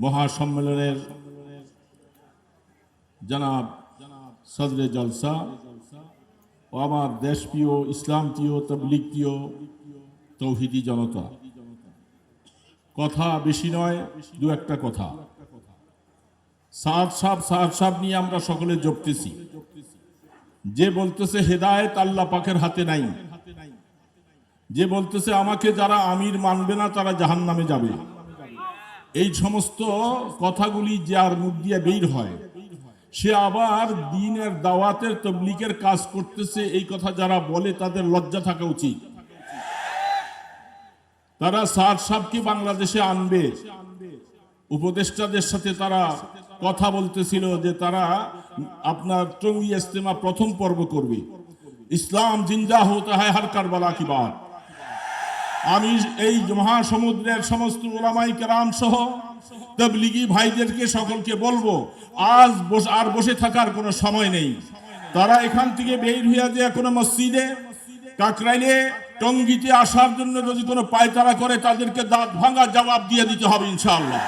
মহাসম্মেলনের জনাব সদরে জলসা ও আমার দেশপ্রিয়, ইসলামপ্রিয়, তবলিগপ্রিয় তৌহিদি জনতা। কথা বেশি নয়, দু একটা কথা। সাদ সাহ সাদ সাহ নিয়ে আমরা সকলে জপতেছি। যে বলতেছে, হেদায়েত আল্লাহ পাকের হাতে নাই। যে বলতেছে, আমাকে যারা আমির মানবে না, তারা জাহান নামে যাবে। এই সমস্ত কথাগুলি যার মুখ দিয়ে বের হয়, সে আবার দিনের দাওয়াতের তবলিকের কাজ করতেছে। এই কথা যারা বলে, তাদের লজ্জা থাকা উচিত। তারা সার সাহকে বাংলাদেশে আনবে। উপদেষ্টাদের সাথে তারা কথা বলতেছিল যে তারা আপনার টঙ্গি ইস্তেমা প্রথম পর্ব করবে। ইসলাম জিন্দা হতে হয় হার কারবালা কি বাত। আমি এই মহাসমুদ্রের সমস্ত ওলামাই কেরাম সহ তবলিগি ভাইদেরকে সকলকে বলব, আজ আর বসে থাকার কোনো সময় নেই। তারা এখান থেকে বের হইয়া যে কোনো মসজিদে, কাকরাইলে টঙ্গিতে আসার জন্য যদি কোনো পায়তারা করে, তাদেরকে দাঁত ভাঙা জবাব দিয়ে দিতে হবে ইনশাআল্লাহ।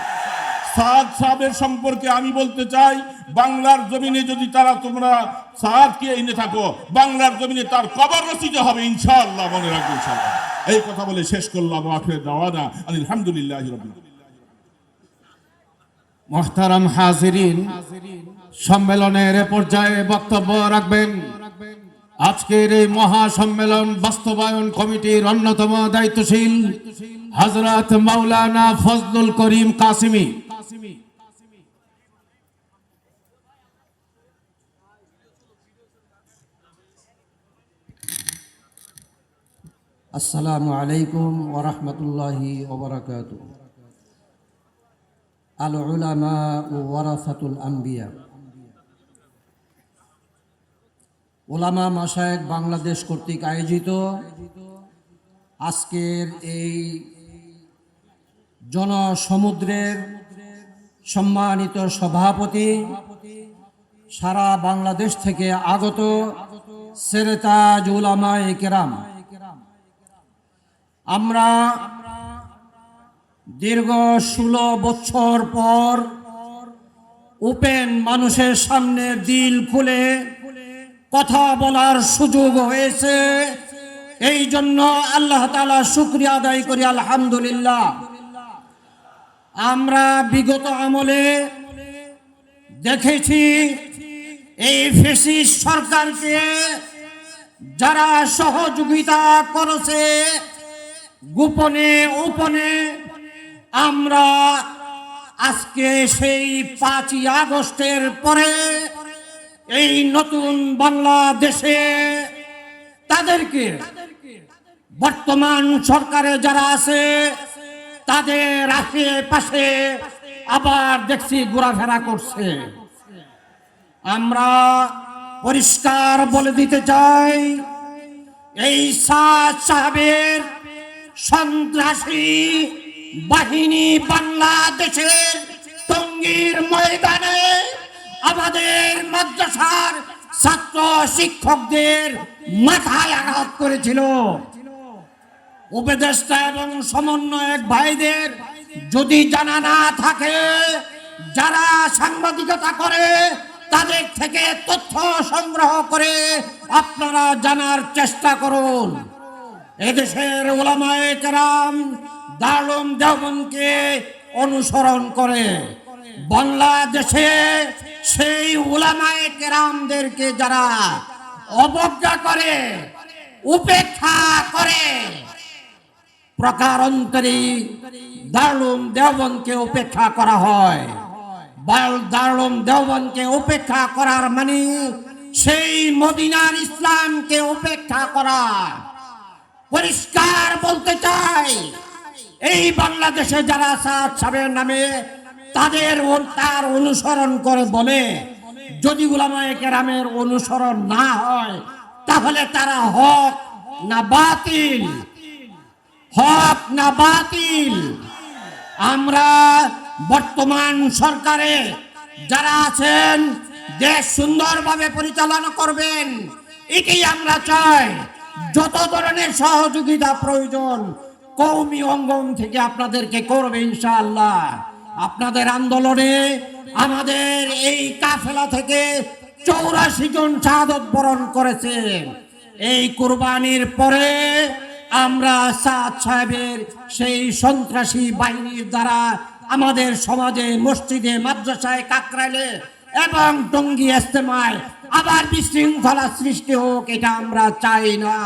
সাদ সাহেবের সম্পর্কে আমি বলতে চাই, বাংলার জমিনে যদি তারা তোমরা সাদকে এনে থাকো, বাংলার জমিনে তার কবর রচিত হবে ইনশাআল্লাহ, মনে রাখবে ইনশাআল্লাহ। এই কথা বলে শেষ করলাম, আখের দাওয়ানা। আলহামদুলিল্লাহ মোহতারাম হাজিরিন, সম্মেলনের পর্যায়ে বক্তব্য রাখবেন। আজকের এই মহা সম্মেলন বাস্তবায়ন কমিটির অন্যতম দায়িত্বশীল হজরত মাওলানা ফজলুল করিম কাসিমি। আসসালামু আলাইকুম ওরহমতুল্লাহি ওবরাকাত আল উলামা ও ওয়ারাসাতুল আম্বিয়া ওলামা মাসায়েক বাংলাদেশ কর্তৃক আয়োজিত আজকের এই জনসমুদ্রের সম্মানিত সভাপতি সারা বাংলাদেশ থেকে আগত সেরেতাজ উলামায়ে কেরাম আমরা দীর্ঘ ষোলো বছর পর ওপেন মানুষের সামনে দিল খুলে কথা বলার সুযোগ হয়েছে। এই জন্য আল্লাহ তালা শুক্রিয়া আদায় করি, আলহামদুলিল্লাহ। আমরা বিগত আমলে দেখেছি এই ফেসিস সরকারকে যারা সহযোগিতা করেছে গোপনে ওপনে আমরা আজকে সেই পাঁচই আগস্টের পরে এই নতুন বাংলাদেশে তাদেরকে বর্তমান সরকারে যারা আছে, তাদের আশেপাশে আবার দেখছি ঘোরাফেরা করছে। আমরা পরিষ্কার বলে দিতে চাই, এই সাহেবের সন্ত্রাসী বাহিনী বাংলাদেশের টঙ্গীর ময়দানে আমাদের মাদ্রাসার ছাত্র শিক্ষকদের মাথায় আঘাত করেছিল। উপদেষ্টা এবং সমন্বয়ক ভাইদের যদি জানা না থাকে, যারা সাংবাদিকতা করে, তাদের থেকে তথ্য সংগ্রহ করে আপনারা জানার চেষ্টা করুন। এদেশের ওলামায়ে কেরাম দারুম দেওবনকে অনুসরণ করে বাংলাদেশে সেই ওলামায়ে কেরামদেরকে যারা অবজ্ঞা করে, উপেক্ষা করে, প্রকারান্তরে দারুম দেওবনকে উপেক্ষা করা হয়। দারুম দেওবনকে উপেক্ষা করার মানে সেই মদিনার ইসলামকে উপেক্ষা করা। পরিষ্কার বলতে চাই, এই বাংলাদেশে যারা সাদ সাহেবের নামে তাদের তার অনুসরণ করে বলে, যদি গুলামায়ে কেরামের অনুসরণ না হয়, তাহলে তারা হক না বাতিল? হক না বাতিল? আমরা বর্তমান সরকারে যারা আছেন, দেশ সুন্দরভাবে পরিচালনা করবেন, এটাই আমরা চাই। যত ধরনের সহযোগিতা প্রয়োজন কৌমি অঙ্গন থেকে আপনাদেরকে করবে ইনশাআল্লাহ। আপনাদের আন্দোলনে আমাদের এই কাফেলা থেকে চৌরাশি জন শাহাদত বরণ করেছে। এই কুরবানির পরে আমরা সাদ সাহেবের সেই সন্ত্রাসী বাহিনীর দ্বারা আমাদের সমাজে মসজিদে, মাদ্রাসায়, কাকরাইলে এবং টঙ্গি ইস্তেমায় আবার বিশৃঙ্খলা সৃষ্টি হোক, এটা আমরা চাই না।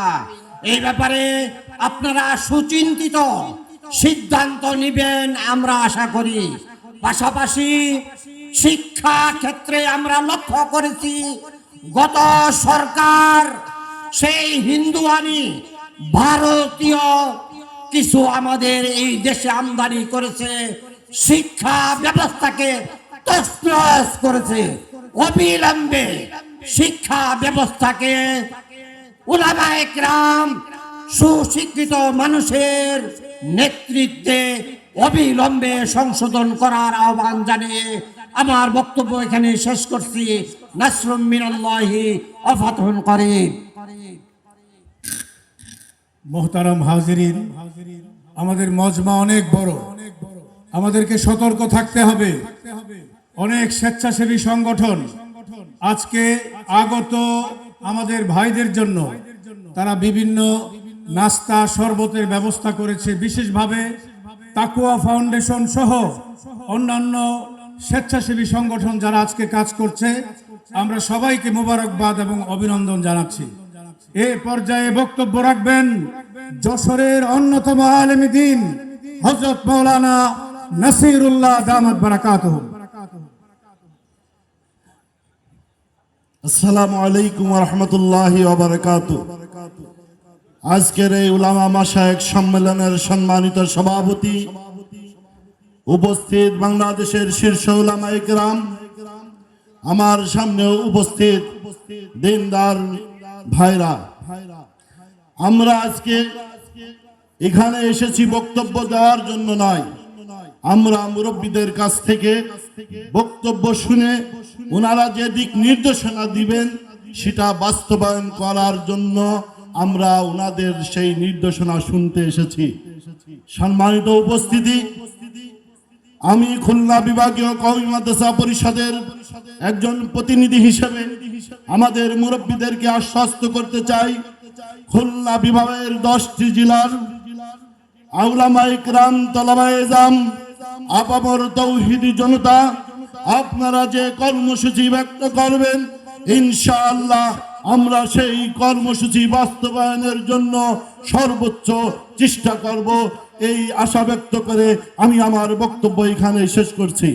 এই ব্যাপারে আপনারা সুচিন্তিত, সিদ্ধান্ত নেবেন আমরা আশা করি। পাশাপাশি শিক্ষা ক্ষেত্রে আমরা লক্ষ্য করেছি, গত সরকার সেই হিন্দু আনি ভারতীয় কিছু আমাদের এই দেশে আমদানি করেছে শিক্ষা ব্যবস্থাকে তছনছ করেছে। অবিলম্বে শিক্ষা ব্যবস্থাকে উলামায়ে কেরাম সুশিক্ষিত মানুষের নেতৃত্বে অবিলম্বে সংশোধন করার আহ্বান জানিয়ে আমার বক্তব্য এখানে শেষ করছি। নাসরুম মিনাল্লাহি অফাতহুন করিম। মোহতারাম হাজিরিন, আমাদের মজমা অনেক বড়। আমাদেরকে সতর্ক থাকতে হবে। অনেক স্বেচ্ছাসেবী সংগঠন আজকে আগত আমাদের ভাইদের জন্য তারা বিভিন্ন নাস্তা শরবতের ব্যবস্থা করেছে। বিশেষভাবে তাকুয়া ফাউন্ডেশন সহ অন্যান্য স্বেচ্ছাসেবী সংগঠন যারা আজকে কাজ করছে, আমরা সবাইকে মোবারকবাদ এবং অভিনন্দন জানাচ্ছি। এ পর্যায়ে বক্তব্য রাখবেন যশোরের অন্যতম আলেমী দিন হজরত মৌলানা নাসিরুল্লাহ দামাত বারাকাত আসসালামু আলাইকুম রহমতুল্লাহ ওবরকাত আজকের এই উলামা মাসায়েক সম্মেলনের সম্মানিত সভাপতি উপস্থিত বাংলাদেশের শীর্ষ উলামা ইকরাম আমার সামনেও উপস্থিত দিনদার ভাইরা। আমরা আজকে এখানে এসেছি বক্তব্য দেওয়ার জন্য নয় আমরা মুরব্বীদের কাছ থেকে বক্তব্য শুনে ওনারা যে দিক নির্দেশনা দিবেন, সেটা বাস্তবায়ন করার জন্য আমরা ওনাদের সেই নির্দেশনা শুনতে এসেছি। সম্মানিত উপস্থিতি, আমি খুলনা বিভাগীয় কওমি মাদ্রাসা পরিষদের একজন প্রতিনিধি হিসেবে আমাদের মুরব্বীদেরকে আশ্বস্ত করতে চাই, খুলনা বিভাগের দশটি জেলার আউলামা ইকরাম তলাবায়ে জাম আপামর তৌহিদি জনতা, আপনারা যে কর্মসূচি ব্যক্ত করবেন, ইনশাআল্লাহ আমরা সেই কর্মসূচি বাস্তবায়নের জন্য সর্বোচ্চ চেষ্টা করব। এই আশা ব্যক্ত করে আমি আমার বক্তব্য এখানে শেষ করছি।